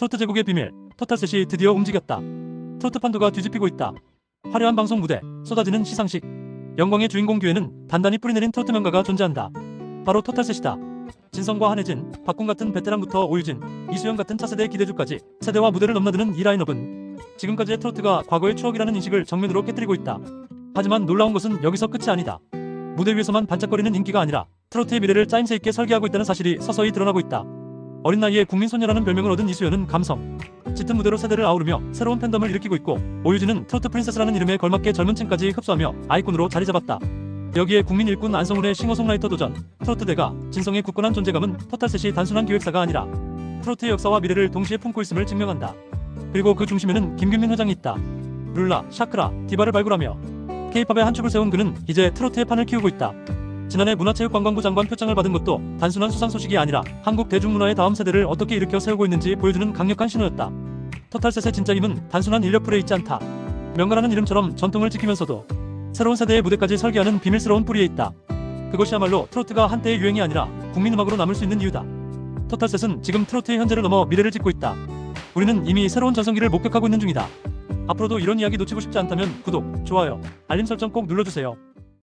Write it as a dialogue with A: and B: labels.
A: 트로트 제국의 비밀, 토탈셋이 드디어 움직였다. 트로트 판도가 뒤집히고 있다. 화려한 방송 무대, 쏟아지는 시상식. 영광의 주인공 뒤에는 단단히 뿌리내린 트로트 명가가 존재한다. 바로 토탈셋이다. 진성과 한혜진, 박군 같은 베테랑부터 오유진, 이수영 같은 차세대의 기대주까지 세대와 무대를 넘나드는 이 라인업은 지금까지의 트로트가 과거의 추억이라는 인식을 정면으로 깨뜨리고 있다. 하지만 놀라운 것은 여기서 끝이 아니다. 무대 위에서만 반짝거리는 인기가 아니라 트로트의 미래를 짜임새 있게 설계하고 있다는 사실이 서서히 드러나고 있다. 어린 나이에 국민소녀라는 별명을 얻은 이수연은 감성, 짙은 무대로 세대를 아우르며 새로운 팬덤을 일으키고 있고 오유진은 트로트 프린세스라는 이름에 걸맞게 젊은 층까지 흡수하며 아이콘으로 자리 잡았다. 여기에 국민 일꾼 안성훈의 싱어송라이터 도전, 트로트 대가, 진성의 굳건한 존재감은 토탈셋이 단순한 기획사가 아니라 트로트의 역사와 미래를 동시에 품고 있음을 증명한다. 그리고 그 중심에는 김균민 회장이 있다. 룰라, 샤크라, 디바를 발굴하며 K-팝의 한 축을 세운 그는 이제 트로트의 판을 키우고 있다. 지난해 문화체육관광부 장관 표창을 받은 것도 단순한 수상 소식이 아니라 한국 대중문화의 다음 세대를 어떻게 일으켜 세우고 있는지 보여주는 강력한 신호였다. 토탈셋의 진짜 힘은 단순한 인력풀에 있지 않다. 명가라는 이름처럼 전통을 지키면서도 새로운 세대의 무대까지 설계하는 비밀스러운 뿌리에 있다. 그것이야말로 트로트가 한때의 유행이 아니라 국민음악으로 남을 수 있는 이유다. 토탈셋은 지금 트로트의 현재를 넘어 미래를 짓고 있다. 우리는 이미 새로운 전성기를 목격하고 있는 중이다. 앞으로도 이런 이야기 놓치고 싶지 않다면 구독, 좋아요, 알림 설정 꼭 눌러주세요.